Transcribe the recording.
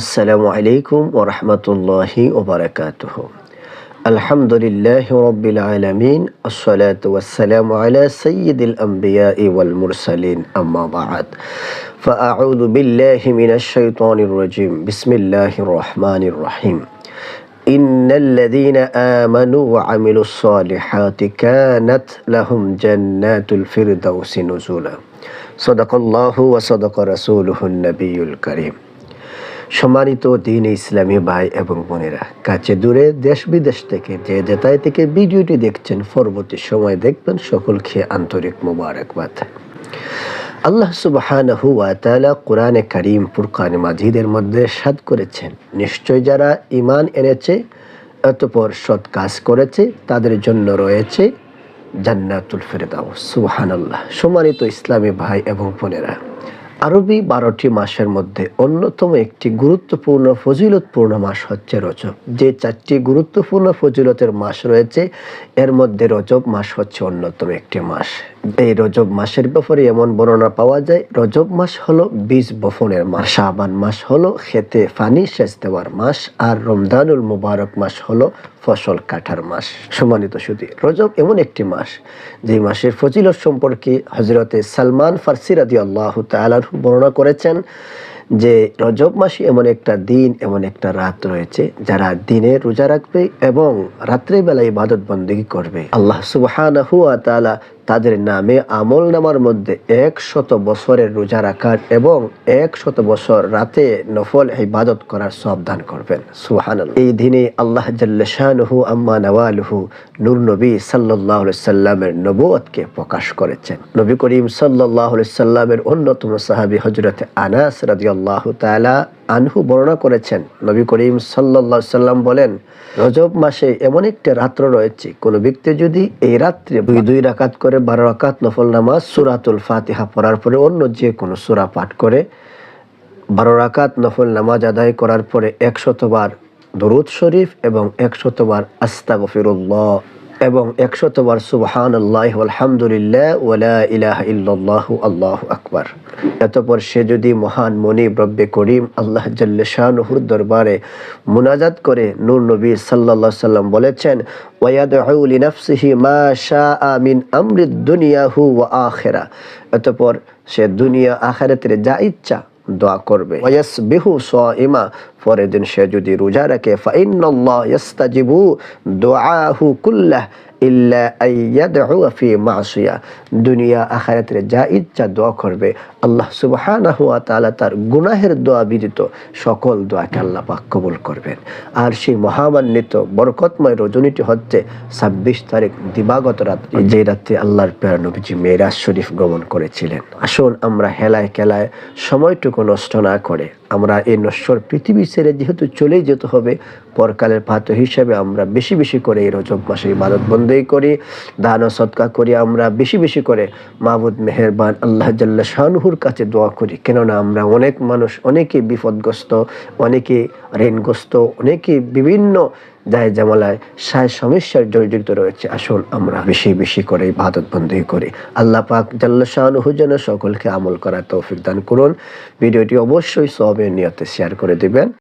আসসালামু আলাইকুম ও রহমতুল্লাহি ওবরাকাতুহ আলহামদুলিল্লাহ রব্বিল আলমিন আসসালাত ওয়াসসালামু আলা সৈয়দুল আম্বিয়া ওয়াল মুরসালিন আম্মা বাদ فأعوذ بالله من الشيطان الرجيم بسم الله الرحمن الرحيم إن الذين آمنوا وعملوا الصالحات كانت لهم جنات الفردوس نزولا صدق الله وصدق رسوله النبي الكريم সম্মানিত দিন ইসলামী ভাই এবং বোনেরা, কাছে দূরে দেশ বিদেশ থেকে যে যেতায় থেকে ভিডিওটি দেখছেন, পরবর্তী সময় দেখবেন সকলকে আন্তরিক মোবারকবাদ। আল্লাহ সুবহানাহু তাআলা কোরআনে করিম, ফুরকানে মাজিদের মধ্যে সাদ করেছেন, নিশ্চয় যারা ঈমান এনেছে অতঃপর সৎ কাজ করেছে, তাদের জন্য রয়েছে জান্নাতুল ফেরদাউস, সুবহানাল্লাহ। সম্মানিত ইসলামী ভাই এবং বোনেরা আরবি বারোটি মাসের মধ্যে অন্যতম একটি গুরুত্বপূর্ণ, ফজিলতপূর্ণ মাস হচ্ছে রজব। যে চারটি গুরুত্বপূর্ণ, ফজিলতের মাস রয়েছে, এর মধ্যে রজব মাস হচ্ছে অন্যতম একটি মাস। এই রজব মাসের ব্যাপারে এমন বর্ণনা পাওয়া যায়, রজব মাস হলো বীজ বপনের মাস, শাবান মাস হলো খেতে ফানি সেচ দেওয়ার মাস, আর রমজানুল মুবারক মাস হলো ফসল কাটার মাস। সম্মানিত সুদী রজব এমন একটি মাস যে মাসের ফজিলত সম্পর্কে হজরতে সালমান ফার্সি রাদি আল্লাহ তালাহু বর্ণনা করেছেন যে, রজব মাসে এমন একটা দিন, এমন একটা রাত রয়েছে যারা দিনে রোজা রাখবে এবং রাত্রেবেলায় ইবাদত বন্দী করবে। আল্লাহ তাআলা তাদের নামে আমল নামার মধ্যে এক শত বছরের রোজা রাখার এবং এক শত বছর রাতে নফল ইবাদত করার সব দান করবেন। সুহান এই দিনে আল্লাহ জাল্লাহু আম্মা নওয়ালহু নূর নবী সাল্লাহ সাল্লামের নবুয়তকে প্রকাশ করেছেন। নবী করিম সাল্লাহ সাল্লামের অন্যতম সাহাবী হজরত আনাস রাজি আল্লাহ তালা আনহু বর্ণনা করেছেন। নবী করিম সাল্লাহ সাল্লাম বলেন, রজব মাসে এমন একটি রাত্র রয়েছে, কোনো ব্যক্তি যদি এই রাত্রে দুই দুই রাকাত করে বারো আকাত নফল নামাজ সুরাতুল ফাতিহা পড়ার পরে অন্য যে কোনো সুরা পাঠ করে বারো রাকাত নফল নামাজ আদায় করার পরে একশতবার দরুদ শরীফ এবং একশতবার আস্তা গফিরুল্লাহ এবং একশতবার সুবহান আল্লাহ আলহামদুলিল্লাহ ওলা ইলাহ আল্লাহ আকবার। এতপর সে যদি মহান মনি রব্বে করিম আল্লাহ জাল্লাহুর দরবারে মুনাজাত করে নূর নবী সাল্লাল্লাহ সাল্লাম বলেছেন ওয়াদউ লিনাফসিহি মা শাআ মিন আমরি দুনিয়াহু ওয়া আখিরা এতপর সে দুনিয়া আখিরাতের যা ইচ্ছা দোয়া করবে। ওয়াস বিহু ইমা পরের দিন সে যদি রোজা রাখে, ফাইন্নল্লাহ ইয়াস্তাজিবু দোয়াহু কুল্লাহ। দুনিয়া আখিরাতের যা ইচ্ছা দোয়া করবে। আল্লাহ সুবহানাহু ওয়া তাআলা তার গুনাহের দোয়া ব্যতীত সকল দোয়াকে আল্লাহ পাক কবুল করবেন। আর সেই মহামান্বিত, বরকতময় রজনীটি হচ্ছে ছাব্বিশ তারিখ দিবাগত রাত্রি যে রাত্রে আল্লাহর প্যারা নবীজি মেরাজ শরীফ গমন করেছিলেন। আসুন আমরা হেলায় খেলায় সময়টুকু নষ্ট না করে আমরা এই নশ্বর পৃথিবী ছেড়ে যেহেতু চলেই যেতে হবে, পরকালের পাত্র হিসাবে আমরা বেশি বেশি করে এই রজব মাসে ইবাদত বন্দেই করি, দান ও সৎকা করি, আমরা বেশি বেশি করে মাহবুদ মেহেরবান আল্লাহ জাল্লা শাহনুহুর কাছে দোয়া করি। কেননা আমরা অনেক মানুষ, অনেকে বিপদগ্রস্ত, অনেকে ঋণগ্রস্ত, অনেকে বিভিন্ন দায় জামালায় সায় সমস্যার জড়িত রয়েছে। আসল আমরা বেশি বেশি করে ইবাদত বন্দী করি। আল্লাহ পাক জাল্লাহ যেন সকলকে আমল করার তৌফিক দান করুন। ভিডিওটি অবশ্যই সবের নিয়তে শেয়ার করে দিবেন।